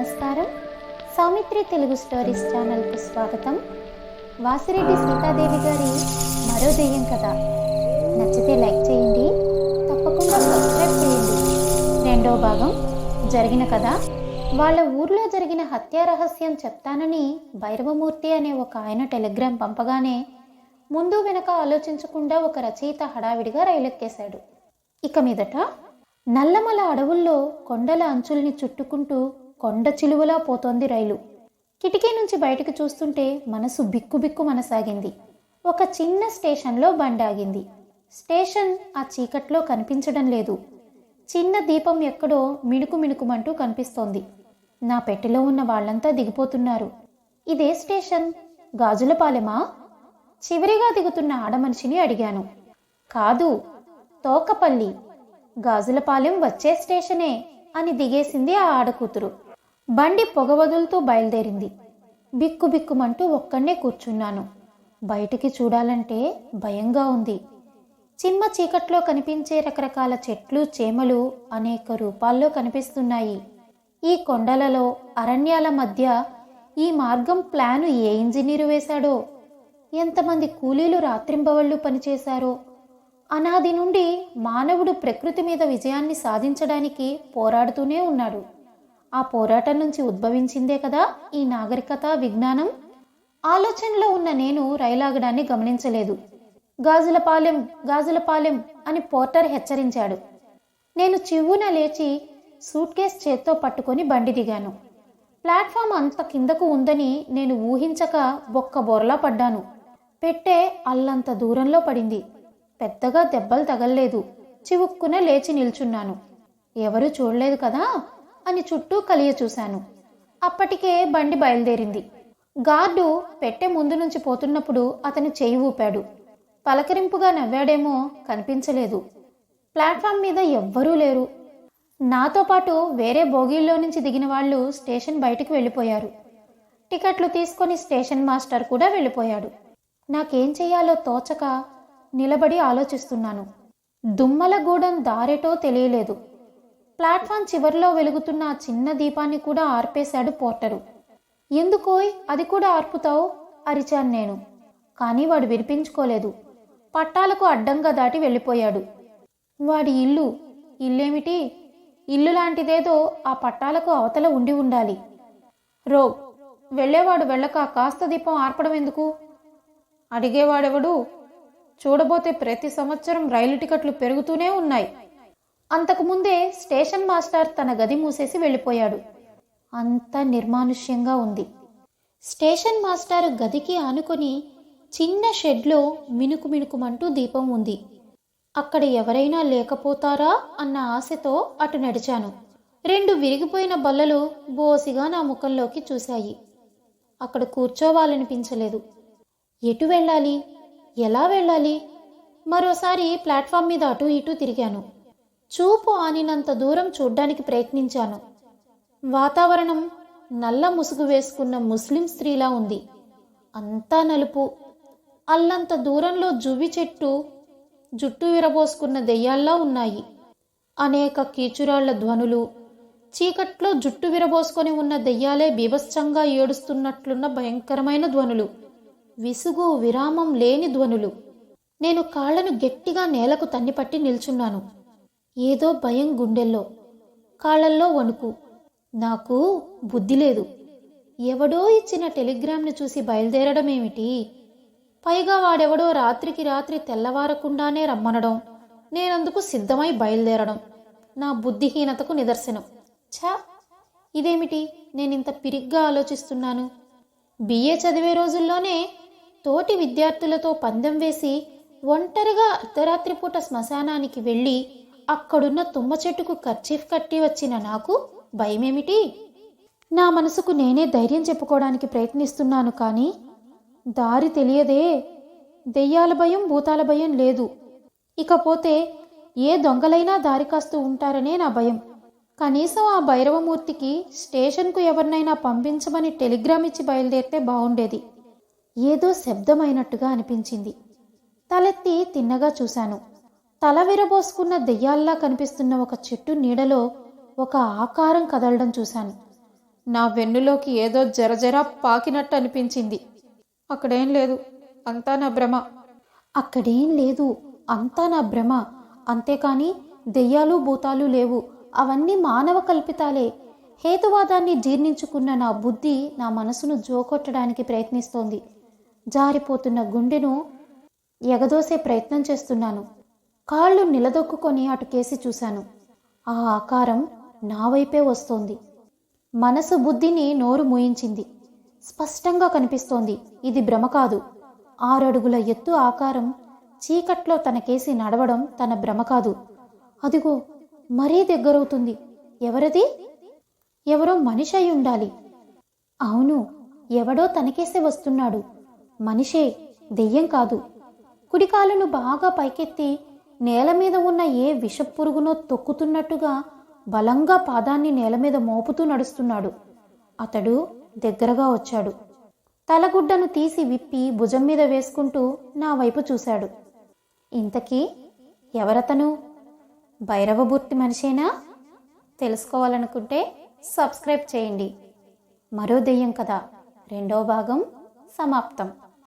నమస్కారం. సౌమిత్రి తెలుగు స్టోరీస్ ఛానల్కు స్వాగతం. వాసిరెడ్డి సీతాదేవి గారి మరో దెయ్యం కథ. నచ్చితే లైక్ చేయండి. తప్పకుండా సబ్స్క్రైబ్ చేయండి. రెండో భాగం. జరిగిన కథ. వాళ్ళ ఊర్లో జరిగిన హత్యా రహస్యం చెప్తానని భైరవమూర్తి అనే ఒక ఆయన టెలిగ్రామ్ పంపగానే ముందు వెనక ఆలోచించకుండా ఒక రచయిత హడావిడిగా రైలెక్కేశాడు ఇక మీదట నల్లమల అడవుల్లో కొండల అంచుల్ని చుట్టుకుంటూ కొండ చిలువలా పోతోంది రైలు. కిటికీ నుంచి బయటకు చూస్తుంటే మనసు బిక్కు మనసాగింది. ఒక చిన్న స్టేషన్లో బండి ఆగింది స్టేషన్ ఆ చీకట్లో కనిపించడం లేదు. చిన్న దీపం ఎక్కడో మిణుకు మిణుకుమంటూ కనిపిస్తోంది. నా పెట్టెలో ఉన్న వాళ్ళంతా దిగిపోతున్నారు. ఇదే స్టేషన్? గాజులపాలెమా? చివరిగా దిగుతున్న ఆడమనిషిని అడిగాను. కాదు తోకపల్లి. గాజులపాలెం వచ్చే స్టేషనే అని దిగేసింది ఆ ఆడకూతురు. బండి పొగవదులుతూ బయలుదేరింది. బిక్కు బిక్కుమంటూ ఒక్కడే కూర్చున్నాను. బయటికి చూడాలంటే భయంగా ఉంది. చిమ్మ చీకట్లో కనిపించే రకరకాల చెట్లు చేమలు అనేక రూపాల్లో కనిపిస్తున్నాయి. ఈ కొండలలో అరణ్యాల మధ్య ఈ మార్గం ప్లాను ఏ ఇంజనీరు వేశాడో? ఎంతమంది కూలీలు రాత్రింబవళ్ళు పనిచేశారో? అనాది నుండి మానవుడు ప్రకృతి మీద విజయాన్ని సాధించడానికి పోరాడుతూనే ఉన్నాడు. ఆ పోరాటం నుంచి ఉద్భవించిందే కదా ఈ నాగరికత విజ్ఞానం? ఆలోచనలో ఉన్న నేను రైలాగడాన్ని గమనించలేదు. గాజులపాలెం గాజులపాలెం అని పోర్టర్ హెచ్చరించాడు. నేను చివ్వున లేచి సూట్ కేస్ చేత్తో పట్టుకొని బండి దిగాను. ప్లాట్ఫామ్ అంత కిందకు ఉందని నేను ఊహించక బొక్క బొరలా పడ్డాను. పెట్టే అల్లంత దూరంలో పడింది. పెద్దగా దెబ్బలు తగల్లేదు. చివుక్కున లేచి నిల్చున్నాను. ఎవరూ చూడలేదు కదా? అని చుట్టూ కలియ చూశాను. అప్పటికే బండి బయలుదేరింది. గార్డు పెట్టె ముందు నుంచి పోతున్నప్పుడు అతను చేయి ఊపాడు. పలకరింపుగా నవ్వాడేమో కనిపించలేదు. ప్లాట్ఫామ్ మీద ఎవ్వరూ లేరు. నాతో పాటు వేరే బోగీల్లో నుంచి దిగిన వాళ్ళు స్టేషన్ బయటికి వెళ్ళిపోయారు. టికెట్లు తీసుకొని స్టేషన్ మాస్టర్ కూడా వెళ్ళిపోయాడు. నాకేం చెయ్యాలో తోచక నిలబడి ఆలోచిస్తున్నాను. దుమ్మలగూడెం దారెటో తెలియలేదు. ప్లాట్ఫామ్ చివరిలో వెలుగుతున్న ఆ చిన్న దీపాన్ని కూడా ఆర్పేశాడు పోర్టరు. ఎందుకోయ్? అది కూడా ఆర్పుతావు? అరిచాను నేను. కానీ వాడు వినిపించుకోలేదు. పట్టాలకు అడ్డంగా దాటి వెళ్ళిపోయాడు. వాడి ఇల్లు ఇల్లేమిటి? ఇల్లు లాంటిదేదో ఆ పట్టాలకు అవతల ఉండి ఉండాలి. రో వెళ్ళేవాడు వెళ్ళక కాస్త దీపం ఆర్పడం ఎందుకు? అడిగేవాడెవడు? చూడబోతే ప్రతి సంవత్సరం రైలు టికెట్లు పెరుగుతూనే ఉన్నాయి. అంతకుముందే స్టేషన్ మాస్టర్ తన గది మూసేసి వెళ్ళిపోయాడు. అంత నిర్మానుష్యంగా ఉంది. స్టేషన్ మాస్టర్ గదికి ఆనుకొని చిన్న షెడ్లో మినుకు మినుకుమంటూ దీపం ఉంది. అక్కడ ఎవరైనా లేకపోతారా అన్న ఆశతో అటు నడిచాను. రెండు విరిగిపోయిన బల్లలు బోసిగా నా ముఖంలోకి చూశాయి. అక్కడ కూర్చోవాలనిపించలేదు. ఎటు వెళ్ళాలి? ఎలా వెళ్ళాలి? మరోసారి ప్లాట్ఫామ్ మీద అటు ఇటు తిరిగాను. చూపు ఆనినంత దూరం చూడ్డానికి ప్రయత్నించాను. వాతావరణం నల్ల ముసుగు వేసుకున్న ముస్లిం స్త్రీలా ఉంది. అంతా నలుపు. అల్లంత దూరంలో జువ్వి చెట్టు జుట్టు విరబోసుకున్న దెయ్యాల్లా ఉన్నాయి. అనేక కీచురాళ్ళ ధ్వనులు చీకట్లో జుట్టు విరబోసుకొని ఉన్న దెయ్యాలే బీభత్సంగా ఏడుస్తున్నట్లున్న భయంకరమైన ధ్వనులు. విసుగు విరామం లేని ధ్వనులు. నేను కాళ్ళను గట్టిగా నేలకు తన్నిపట్టి నిల్చున్నాను. ఏదో భయం గుండెల్లో కాళ్ళల్లో వణుకు. నాకు బుద్ధి లేదు. ఎవడో ఇచ్చిన టెలిగ్రామ్ను చూసి బయలుదేరడమేమిటి? పైగా వాడెవడో రాత్రికి రాత్రి తెల్లవారకుండానే రమ్మనడం నేనందుకు సిద్ధమై బయలుదేరడం నా బుద్ధిహీనతకు నిదర్శనం. ఛా! ఇదేమిటి? నేనింత పిరిగ్గా ఆలోచిస్తున్నాను. బిఏ చదివే రోజుల్లోనే తోటి విద్యార్థులతో పందెం వేసి ఒంటరిగా అర్ధరాత్రి పూట శ్మశానానికి వెళ్ళి అక్కడున్న తుమ్మ చెట్టుకు కర్చీఫ్ కట్టి వచ్చిన నాకు భయమేమిటి? నా మనసుకు నేనే ధైర్యం చెప్పుకోవడానికి ప్రయత్నిస్తున్నాను కానీ దారి తెలియదే. దెయ్యాల భయం భూతాల భయం లేదు. ఇకపోతే ఏ దొంగలైనా దారి కాస్తూ ఉంటారనే నా భయం. కనీసం ఆ భైరవమూర్తికి స్టేషన్కు ఎవరినైనా పంపించమని టెలిగ్రామ్ ఇచ్చి బయలుదేరితే బాగుండేది ఏదో శబ్దమైనట్టుగా అనిపించింది. తలెత్తి తిన్నగా చూశాను. తల విరబోసుకున్న దెయ్యాల్లా కనిపిస్తున్న ఒక చెట్టు నీడలో ఒక ఆకారం కదలడం చూశాను. నా వెన్నులోకి ఏదో జరజరా పాకినట్టు అనిపించింది. అక్కడేం లేదు అంతా నా భ్రమ. అక్కడేం లేదు అంతా నా భ్రమ. అంతేకాని దెయ్యాలు భూతాలు లేవు. అవన్నీ మానవ కల్పితాలే. హేతువాదాన్ని జీర్ణించుకున్న నా బుద్ధి నా మనసును జోకొట్టడానికి ప్రయత్నిస్తోంది. జారిపోతున్న గుండెను ఎగదోసే ప్రయత్నం చేస్తున్నాను. కాళ్ళు నిలదొక్కుకొని అటు కేసి చూశాను. ఆ ఆకారం నా వైపే వస్తోంది. మనసు బుద్ధిని నోరు మూయించింది. స్పష్టంగా కనిపిస్తోంది ఇది భ్రమ కాదు. ఆరడుగుల ఎత్తు ఆకారం చీకట్లో తనకేసి నడవడం తన భ్రమ కాదు. అదిగో మరీ దగ్గరవుతుంది. ఎవరది? ఎవరో మనిషి అయి ఉండాలి. అవును ఎవడో తనకేసే వస్తున్నాడు. మనిషే దెయ్యం కాదు. కుడికాలును బాగా పైకెత్తి నేల మీద ఉన్న ఏ విషపురుగునో తొక్కుతున్నట్టుగా బలంగా పాదాన్ని నేల మీద మోపుతూ నడుస్తున్నాడు. అతడు దగ్గరగా వచ్చాడు. తలగుడ్డను తీసి విప్పి భుజం మీద వేసుకుంటూ నా వైపు చూశాడు. ఇంతకీ ఎవరతను? భైరవమూర్తి మనిషేనా? తెలుసుకోవాలనుకుంటే సబ్స్క్రైబ్ చేయండి. మరో దెయ్యం కదా రెండో భాగం సమాప్తం.